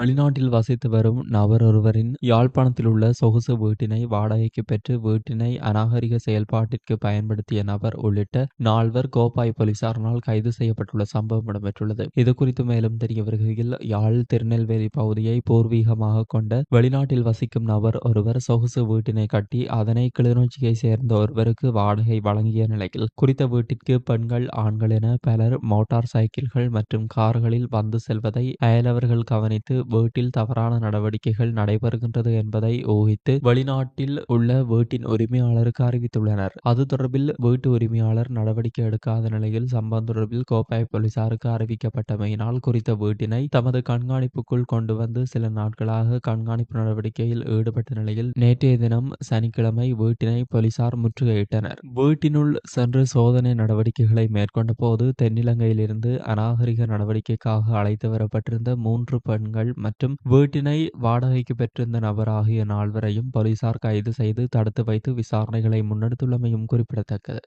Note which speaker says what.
Speaker 1: வெளிநாட்டில் வசித்து வரும் நபர் ஒருவரின் யாழ்ப்பாணத்தில் உள்ள சொகுசு வீட்டினை வாடகைக்கு பெற்று வீட்டினை அநாகரிக செயல்பாட்டிற்கு பயன்படுத்திய நபர் உள்ளிட்ட நால்வர் கோப்பாய் போலீசாரினால் கைது செய்யப்பட்டுள்ள சம்பவம் இடம்பெற்றுள்ளது. இதுகுறித்து மேலும் தெரிய வருகையில் யாழ் திருநெல்வேலி பகுதியை பூர்வீகமாக கொண்ட வெளிநாட்டில் வசிக்கும் நபர் ஒருவர் சொகுசு வீட்டினை கட்டி அதனை கிளிநொச்சியை சேர்ந்த ஒருவருக்கு வாடகை வழங்கிய நிலையில் குறித்த வீட்டிற்கு பெண்கள் ஆண்கள் என பலர் மோட்டார் சைக்கிள்கள் மற்றும் கார்களில் வந்து செல்வதை அயலவர்கள் கவனித்து வீட்டில் தவறான நடவடிக்கைகள் நடைபெறுகின்றது என்பதை ஊகித்து வெளிநாட்டில் உள்ள வீட்டின் உரிமையாளருக்கு அறிவித்துள்ளனர். அது தொடர்பில் வீட்டு உரிமையாளர் நடவடிக்கை எடுக்காத நிலையில் சம்பவம் தொடர்பில் கோப்பாய் போலீசாருக்கு அறிவிக்கப்பட்டமையினால் குறித்த வீட்டினை தமது கண்காணிப்புக்குள் கொண்டு வந்து சில நாட்களாக கண்காணிப்பு நடவடிக்கையில் ஈடுபட்ட நிலையில் நேற்றைய தினம் சனிக்கிழமை வீட்டினை போலீசார் முற்றுகையிட்டனர். வீட்டினுள் சென்று சோதனை நடவடிக்கைகளை மேற்கொண்ட போது தென்னிலங்கையிலிருந்து அநாகரிக நடவடிக்கைக்காக அழைத்து வரப்பட்டிருந்த மூன்று பெண்கள் மற்றும் வீட்டினை வாடகைக்கு பெற்றிருந்த நபர் ஆகிய நால்வரையும் போலீசார் கைது செய்து தடுத்து வைத்து விசாரணைகளை முன்னெடுத்துள்ளமையும் குறிப்பிடத்தக்கது.